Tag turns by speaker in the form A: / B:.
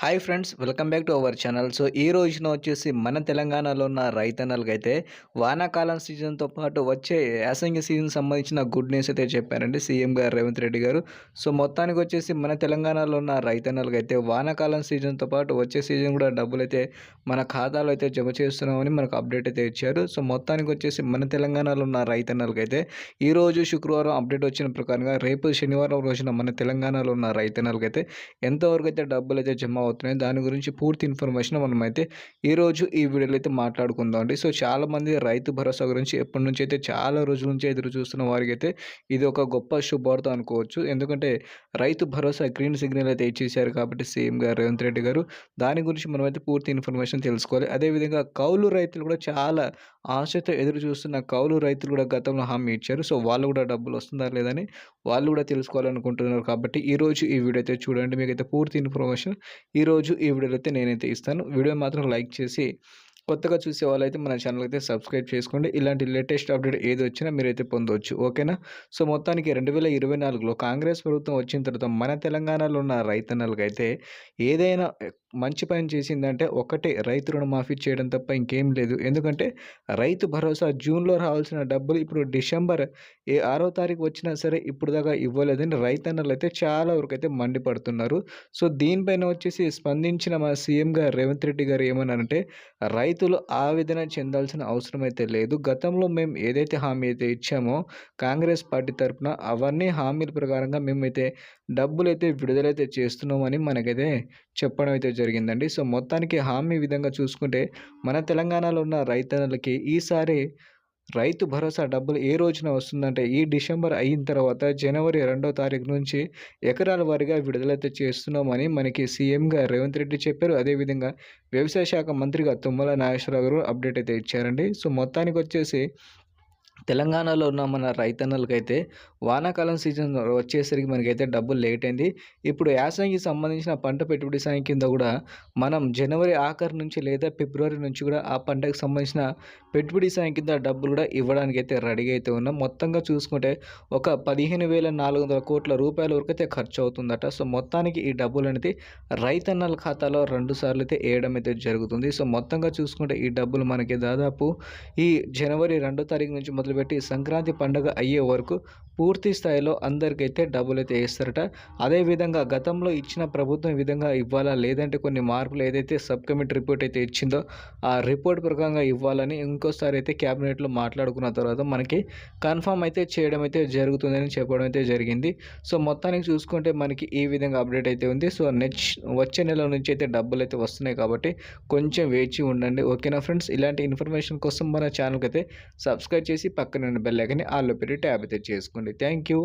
A: Hi friends welcome back to our channel. So ఈ రోజున వచ్చేసి మన తెలంగాణలో ఉన్న రైతన్నలకు అయితే వానాకాలం సీజన్తో పాటు వచ్చే యాసంగి సీజన్ సంబంధించిన గుడ్ న్యూస్ అయితే చెప్పారండి సీఎం గారు రేవంత్ రెడ్డి గారు. సో మొత్తానికి వచ్చేసి మన తెలంగాణలో ఉన్న రైతన్నలకు అయితే వానాకాలం సీజన్తో పాటు వచ్చే సీజన్ కూడా డబ్బులు అయితే మన ఖాతాలో అయితే జమ చేస్తున్నామని మనకు అప్డేట్ అయితే ఇచ్చారు. సో మొత్తానికి వచ్చేసి మన తెలంగాణలో ఉన్న రైతన్నలకు అయితే ఈ రోజు శుక్రవారం అప్డేట్ వచ్చిన ప్రకారంగా రేపు శనివారం రోజున మన తెలంగాణలో ఉన్న రైతన్నలకు అయితే ఎంతవరకు అయితే డబ్బులు అయితే జమ అవుతున్నాయి. దాని గురించి పూర్తి ఇన్ఫర్మేషన్ మనం అయితే ఈరోజు ఈ వీడియోలో అయితే మాట్లాడుకుందాం అండి. సో చాలామంది రైతు భరోసా గురించి ఎప్పటి నుంచి అయితే చాలా రోజుల నుంచి ఎదురు చూస్తున్న వారికి అయితే ఇది ఒక గొప్ప శుభార్త అనుకోవచ్చు. ఎందుకంటే రైతు భరోసా గ్రీన్ సిగ్నల్ అయితే ఇచ్చేసారు కాబట్టి సీఎం గారు రేవంత్ రెడ్డి గారు. దాని గురించి మనం అయితే పూర్తి ఇన్ఫర్మేషన్ తెలుసుకోవాలి. అదేవిధంగా కౌలు రైతులు కూడా చాలా ఆశతో ఎదురు చూస్తున్న కౌలు రైతులు కూడా గతంలో హామీ ఇచ్చారు. సో వాళ్ళు కూడా డబ్బులు వస్తుందా లేదని వాళ్ళు కూడా తెలుసుకోవాలనుకుంటున్నారు కాబట్టి ఈరోజు ఈ వీడియో అయితే చూడండి. మీకు అయితే పూర్తి ఇన్ఫర్మేషన్ ఈరోజు ఈ వీడియోలో అయితే నేనైతే ఇస్తాను. వీడియో మాత్రం లైక్ చేసి కొత్తగా చూసే వాళ్ళైతే మన ఛానల్ అయితే సబ్స్క్రైబ్ చేసుకోండి. ఇలాంటి లేటెస్ట్ అప్డేట్ ఏది వచ్చినా మీరైతే పొందవచ్చు ఓకేనా? సో మొత్తానికి రెండు వేల ఇరవై నాలుగులో కాంగ్రెస్ ప్రభుత్వం వచ్చిన తర్వాత మన తెలంగాణలో ఉన్న రైతన్నలకైతే ఏదైనా మంచి పని చేసిందంటే ఒకటే రైతు రుణమాఫీ చేయడం తప్ప ఇంకేం లేదు. ఎందుకంటే రైతు భరోసా జూన్లో రావాల్సిన డబ్బులు ఇప్పుడు డిసెంబర్ ఏ ఆరో తారీఖు వచ్చినా సరే ఇప్పుడు దాకా ఇవ్వలేదని రైతన్నలు అయితే చాలా వరకు అయితే మండిపడుతున్నారు. సో దీనిపైన వచ్చేసి స్పందించిన మా సీఎం గారు రేవంత్ రెడ్డి గారు ఏమన్నారంటే రైతులు ఆవేదన చెందాల్సిన అవసరం అయితే లేదు. గతంలో మేము ఏదైతే హామీ అయితే ఇచ్చామో కాంగ్రెస్ పార్టీ తరఫున అవన్నీ హామీల ప్రకారంగా మేమైతే డబ్బులు అయితే విడుదలైతే చేస్తున్నామని మనకైతే చెప్పడం అయితే జరిగిందండి. సో మొత్తానికి హామీ విధంగా చూసుకుంటే మన తెలంగాణలో ఉన్న రైతన్నలకి ఈసారి రైతు భరోసా డబ్బులు ఏ రోజున వస్తుందంటే ఈ డిసెంబర్ అయిన తర్వాత జనవరి రెండో తారీఖు నుంచి ఎకరాల వారీగా విడుదలైతే చేస్తున్నామని మనకి సీఎంగా రేవంత్ రెడ్డి చెప్పారు. అదేవిధంగా వ్యవసాయ శాఖ మంత్రిగా తుమ్మల నాగేశ్వరరావు గారు అప్డేట్ అయితే ఇచ్చారండి. సో మొత్తానికి వచ్చేసి తెలంగాణలో ఉన్న మన రైతన్నలకైతే వానాకాలం సీజన్ వచ్చేసరికి మనకైతే డబ్బులు లేట్ అయింది. ఇప్పుడు యాసంగికి సంబంధించిన పంట పెట్టుబడి సాయం కింద కూడా మనం జనవరి ఆఖరి నుంచి లేదా ఫిబ్రవరి నుంచి కూడా ఆ పంటకు సంబంధించిన పెట్టుబడి సాయం కింద డబ్బులు కూడా ఇవ్వడానికి అయితే రెడీ అయితే ఉన్నాం. మొత్తంగా చూసుకుంటే ఒక పదిహేను వేల నాలుగు వందల కోట్ల రూపాయల వరకు అయితే ఖర్చు అవుతుందట. సో మొత్తానికి ఈ డబ్బులు అనేది రైతన్నల ఖాతాలో రెండు సార్లు అయితే వేయడం అయితే జరుగుతుంది. సో మొత్తంగా చూసుకుంటే ఈ డబ్బులు మనకి దాదాపు ఈ జనవరి రెండో తారీఖు నుంచి మొదలుపెట్టి సంక్రాంతి పండుగ అయ్యే వరకు పూర్తి స్థాయిలో అందరికైతే డబ్బులు అయితే వేస్తారట అదేవిధంగా గతంలో ఇచ్చిన ప్రభుత్వం ఈ విధంగా ఇవ్వాలా? లేదంటే కొన్ని మార్పులు ఏదైతే సబ్ కమిటీ రిపోర్ట్ అయితే ఇచ్చిందో ఆ రిపోర్ట్ ప్రకారంగా ఇవ్వాలని ఇంకోసారి అయితే క్యాబినెట్లో మాట్లాడుకున్న తర్వాత మనకి కన్ఫామ్ అయితే చేయడం అయితే జరుగుతుందని చెప్పడం అయితే జరిగింది. సో మొత్తానికి చూసుకుంటే మనకి ఈ విధంగా అప్డేట్ అయితే ఉంది. సో నెక్స్ట్ వచ్చే నెల నుంచి అయితే డబ్బులు అయితే వస్తున్నాయి కాబట్టి కొంచెం వేచి ఉండండి. ఓకేనా ఫ్రెండ్స్? ఇలాంటి ఇన్ఫర్మేషన్ కోసం మన ఛానల్కి అయితే సబ్స్క్రైబ్ చేసి పక్కన బెల్ ఐకని ఆల్లో పెట్టి ట్యాబ్ అయితే చేసుకోండి థ్యాంక్ యూ